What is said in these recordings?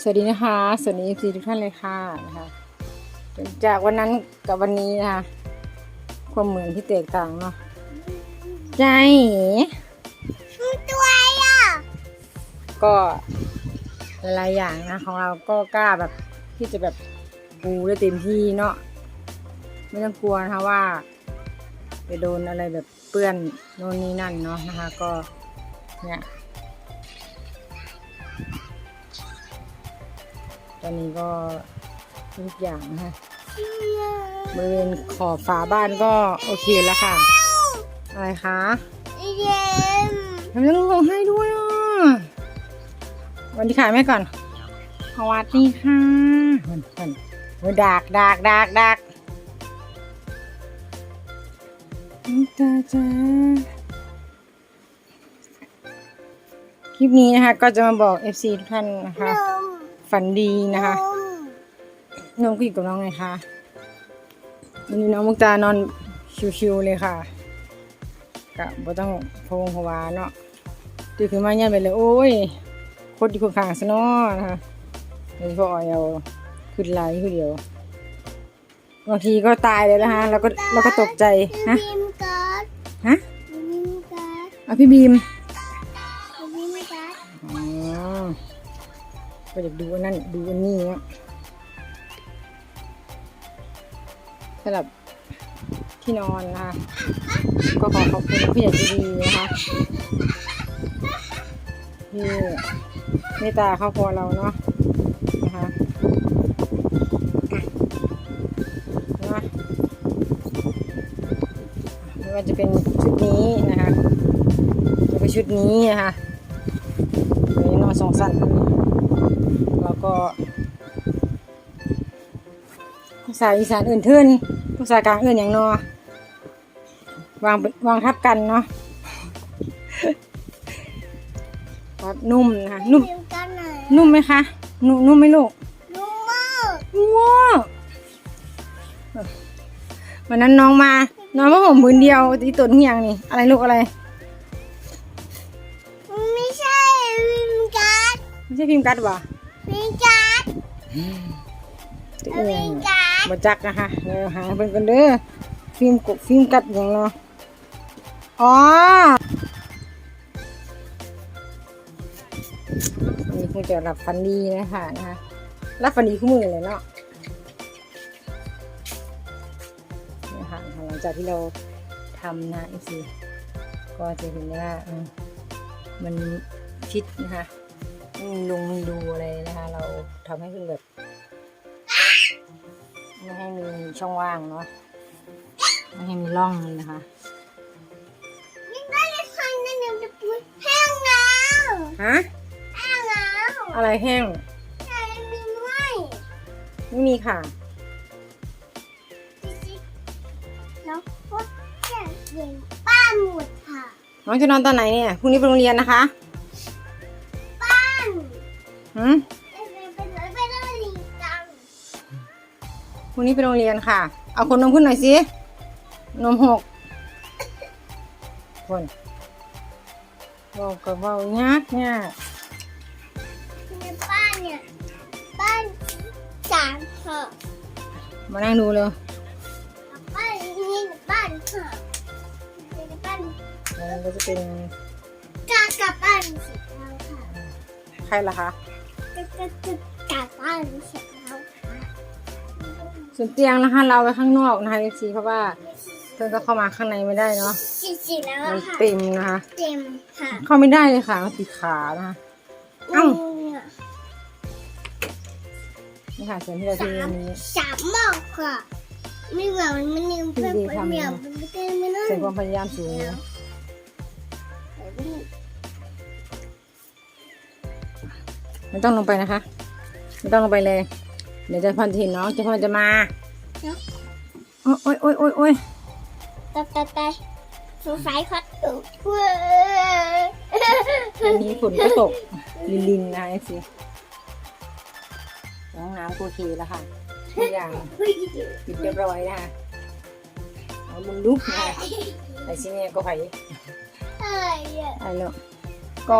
สวัสดีนะคะสวัสดีเอฟซีทุกท่านเลยค่ะนะคะจากวันนั้นกับวันนี้นะคะความเหมือนที่แตกต่างเนาะใจตัวอะก็หลายๆอย่างนะของเราก็กล้าแบบที่จะแบบปูได้เต็มที่เนาะไม่ต้องกลัวนะคะว่าไปโดนอะไรแบบเปื้อนโน่นนี่นั่นเนาะนะคะ ก็เนี่ย อนนี้ก็ทุกอย่างนะคะบริเวณขอบฝาบ้านก็โอเคแล้วค่ะ อะไรคะเย็นทำไมต้องร้องไห้ด้วยอะวันนี้ขายแม่ก่อนสวัสดีค่ะเพิ่นเพิ่นโอ้ยดากดากดากดากน้ำตาจ้าคลิปนี้นะคะก็จะมาบอก FC ทุกท่านนะคะนม ฝันดีนะคะนมน้องคุยกับน้องไงคะวันนี้น้องมุกตานอนชิวๆเลยค่ะกะบ่ต้องพะวงพะวาเนาะตื่นขึ้นมาเนี่ยไปเลยโอ้ยโคตรดีคนข้างซะเนาะนะคะโดยเฉพาะออยเอาขึ้นไลน์คือเดียวบางทีก็ตายเลยนะคะแล้วก็แล้วก็ตกใจพี่ฮะบีมกัดฮะพี่บีมกัดเอาพี่บีม ก็อยากดูอันนั้นดูอันนี้เนาะสำหรับที่นอนนะคะก็ขอขอบคุณผู้ใหญ่ใจดีนะคะที่เมตตาครอบครัวเราเนาะนะคะนะไม่ว่าจะเป็นชุดนี้นะคะแล้วก็ชุดนี้นะคะนี่นอนสองสั้น แล้วก็ภาษาอีสานอื่นเทินภาษากลางอื่นอย่างนอวางวางทับกันเนาะครับนุ่มนะคะนุ่มนุ่มไหมคะ นุ่มนุ่มไหมลูกนุ่มมากว้าววันนั้นน้องมา นอนผ้าห่มพื้นเดียวตีตุ่นเหียงนี่ อะไรลูกอะไร ใช่พิมพ์กัดวะบีมกัดตัวบีเองมกัดมาจักนะคะเดี๋ยวหาเพิ่นกันเด้อฟิล์มกบฟิล์มกัดอย่างเนาะอ๋ออันนี้คงจะรับฟันดีนะคะนะคะรับฟันดีคู่มือเลยเนาะนี่ค่ะหลังจากที่เราทำนะอีซีก็จะเห็นได้ว่าเออมันชิดนะคะ ไม่มีลงมีรูอะไรนะคะ เราทำให้เป็นแบบไม่ให้มีช่องว่างเนาะไม่ให้มีร่องเลยนะคะนี่ได้เลยค่ะนั่นเดี๋ยวจะพูดแห้งแล้วฮะแห้งแล้วอะไรแห้งใช่บีมไม่ไม่มีค่ะแล้วก็แค่เย็นป้าหมดค่ะน้องจะนอนตอนไหนเนี่ยพรุ่งนี้ไปโรงเรียนนะคะบ้าน หืมเป็นเป็นเป็นเป็นอะไรจังพรุ่งนี้ไปโรงเรียนค่ะ เอาคนนมขึ้นหน่อยสิ นมหกคนบอกกับว่ายักเนี่ยากในบ้านเนี่ย บ้านสามค่ะมานั่งดูเลยบ้านนี่บ้านค่ะในบ้านมันก็จะเป็นกากลับบ้านเสร็จแล้วค่ะ ใครล่ะคะ ก็ก็ก็กลับบ้านเสร็จแล้วค่ะส่วนเตียงนะคะเราไว้ข้างนอกนะคะเอฟซีเพราะว่าเธอก็เข้ามาข้างในไม่ได้เนาะสี่สี่แล้วมันค่ะเต็มนะคะเต็มค่ะเข้าไม่ได้เลยค่ะมันติดขานะคะเอ้าเนี่ยนี่ค่ะส่วนที่เราที่สามนี้ สามหมอกค่ะไม่เหมือนมันยังพี่เป็นดีเหทำมือนมันไม่ได้ไม่ได้ใส่ความพยายามสูงนะ ไม่ต้องลงไปนะคะ ไม่ต้องลงไปเลย เดี๋ยวเจะพอนจะเห็นน้องเจะพอนจะมาโอ๊ยโอ๊ยโอ๊ยโอ๊ยตัดตัดไปสงสัยเขาถูกเว้ยวันนี้ฝนก็ตกลินลินๆนะไอ้สิน้องน้ำโอเคแล้วค่ะทุกอย่างปิดเรียบร้อยนะคะเอามุงลุกนะคะไอ้ชิ้นนี้ก็ไผ่อะไรอะไอ้แล้วก็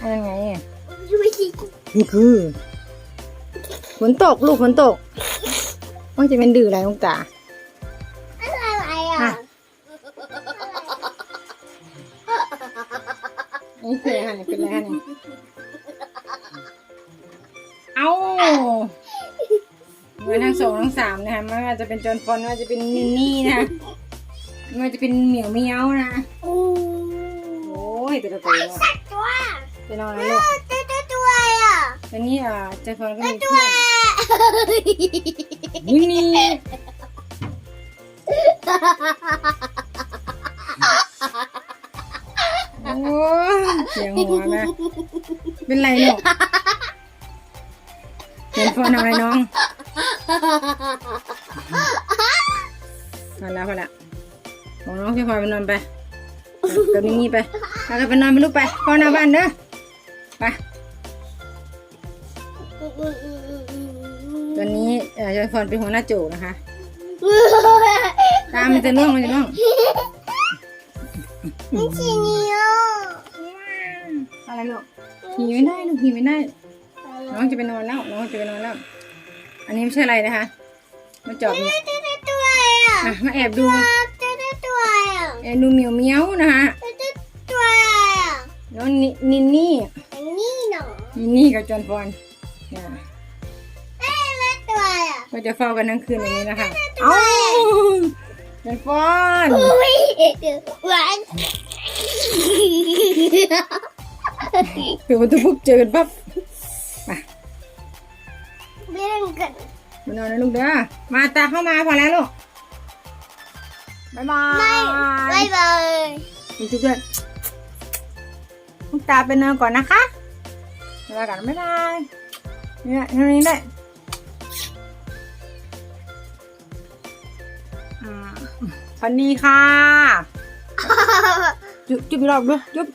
อันนั้นไงยูวิธี นี่คือฝนตกลูกฝนตกว่าจะเป็นดื้ออะไรลูกตาอะไรอะอะนี่คืออะไรเป็นอะไรเนี่ยเอาเมื่อทั้งสองทั้งสามนะคะไม่ว่าจะเป็นจอนฟอนไม่ว่าจะเป็นมินนี่นะคะไม่ว่าจะเป็นเหมียวเมียวนะอู้โอ้ยตัวตัวตัวสักตัวจะนอนแล้วลูกตัวตัวตัว อะตอนนี้อ่าจอนฟอนก็มีตัเพื่วอนมินนี่โอ้ยเสียงหัวนะเป็นไรลูกจอนฟอนทำอะไรน้องพอแล้วพอแล้วบอกน้องพี่พลอยไปนอนไปกับนี่ไปพากันไปนอนไปลูกไปพ่อหน้าบ้านเด้อไป ตอนนี้เอ่อจอยพรเป็นหัวหน้าโจกนะคะ ตามมันจะล่วงมันจะล่วงมันชีนิโออะไรลูกขี่ไม่ได้ลูกขี่ไม่ได้ น้องจะไปนอนแล้ว น้องจะไปนอนแล้ว อันนี้ไม่ใช่อะไรนะคะ มาจอบเนี่ยตัวตัวตัวอะอะมาแอบดูตัวตัวตัวอะแอบดูเหมียวเมียวนะคะตัวตัวตัวอะน้องนินินนี่อันนี้เนาะนินนี่กับจอนฟอ ก็จะเฝ้ากันทั้งคืนอย่างนี้นะคะ เอ้าจอนฟอนอุ้ยหวานเปิดประตูปุ๊บเจอกันปั๊บมาเล่นกันมานอนนะลูกเด้อ มาตาเข้ามาพอแล้วลูกบ๊ายบายบายบายทุกทุกคนลูกตาไปนอนก่อนนะคะบ๊ายบายกันบ๊ายบายเนี่ยเท่านี้แหละ ฝันดีค่ะ จุ๊บจุ๊บอีกรอบด้วยจุ๊บ